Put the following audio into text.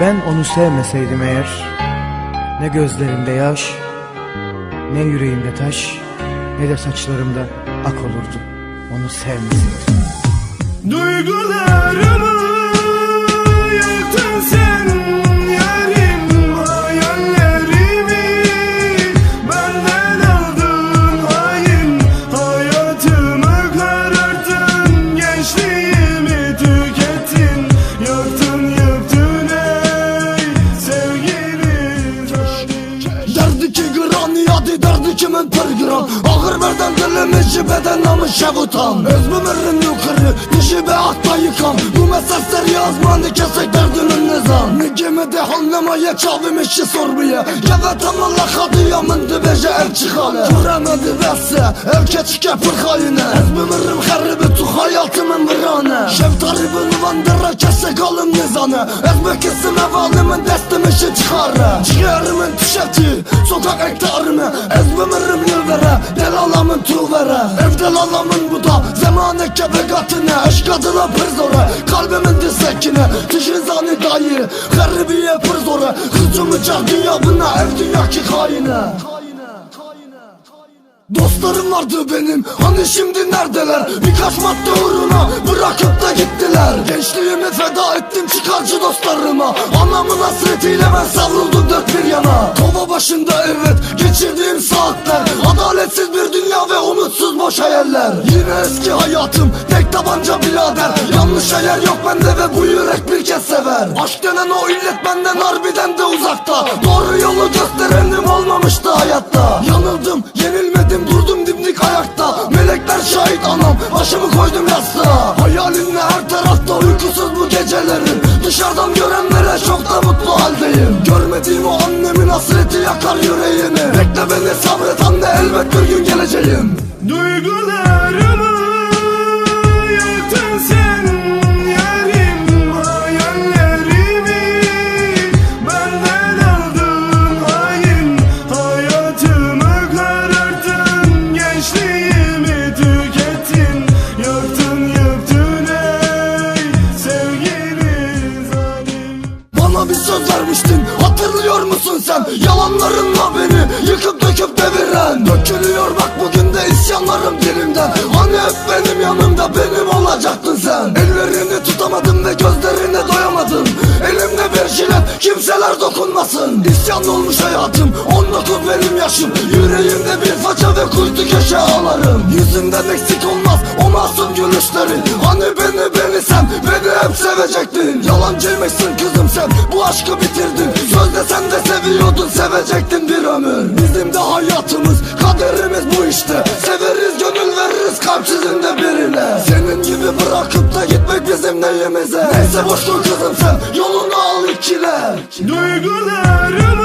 Ben onu sevmeseydim eğer Ne gözlerimde yaş Ne yüreğimde taş Ne de saçlarımda ak olurdu. Onu sevmeseydim. Duygularımı yadi derdi kimin bir gram Ağır verden dilimi jibeden namı şevutan Özmümürün yukarı dişi be akta yıkan. Bu mesafler yazmanı kesek derdinin nizam. Nigimi de hanlamaya çavim işi sormaya Evet ama lakadı yamındı beje ev çıkalı Kuramadı vesse ev keçike pırkayını Özmümürüm haribi tu hayatımın nizanı Ezmek isim evalimin destim işi çıkarı. Ciğerimin tişeti sokak ektarımı. Ezmümürüm yılvere delalamın tuvere Evde lalamın bu da zamanı kebegatine Eşk adına pır zora kalbimin disekine Tişizani dayı garibiye pır zora Hıcımı çak dünya buna ev dünya ki haine Dostlarım vardı benim hani şimdi neredeler Birkaç madde uğruna bırakıp da gittiler. Gençliğimi feda ettim çıkarcı dostlarıma. Anamın hasretiyle ben savruldum dört bir yana. Kova başında evet geçirdiğim saatler. Adaletsiz bir dünya ve umutsuz boş hayaller. Yine eski hayatım tek tabanca birader. Yanlış hayal yok bende ve bu yürek bir kez sever. Aşk denen o illet benden harbiden de uzakta. Doğru yolu gösterenim olmamıştı hayatta. Yanıldım yenilmedim durdum dimdik başımı koydum yastığa. Hayalinle her tarafta uykusuz bu gecelerim Dışarıdan görenlere çok da mutlu haldeyim. Görmediğim o annemin hasreti yakar yüreğimi. Bekle beni sabret anne elbet bir gün geleceğim. Duygularımı musun sen Yalanlarınla beni yıkıp döküp deviren. Dökülüyor bak bugün de isyanlarım dilimden Hani hep benim yanımda benim olacaktın sen. Ellerini tutamadım ve gözlerine doyamadım Elimde bir jilet kimseler dokunmasın. İsyan olmuş hayatım 19 benim yaşım Yüreğimde bir faça ve kuytu köşe ağlarım. Yüzünden eksik olmaz o masum gülüşlerin. Hani beni beni sen beni hep sevecektin. Yalancıymışsın kızım sen? Bu aşkı bitirdin. Sözde sen de seviyordun sevecektin bir ömür. Bizim de hayatımız kaderimiz bu işte. Severiz gönül veririz kalpsizin de birine. Senin gibi bırakıp da gitmek bizim neyimize? Neyse boş dur kızım sen yolunu al ikile. Duygularımı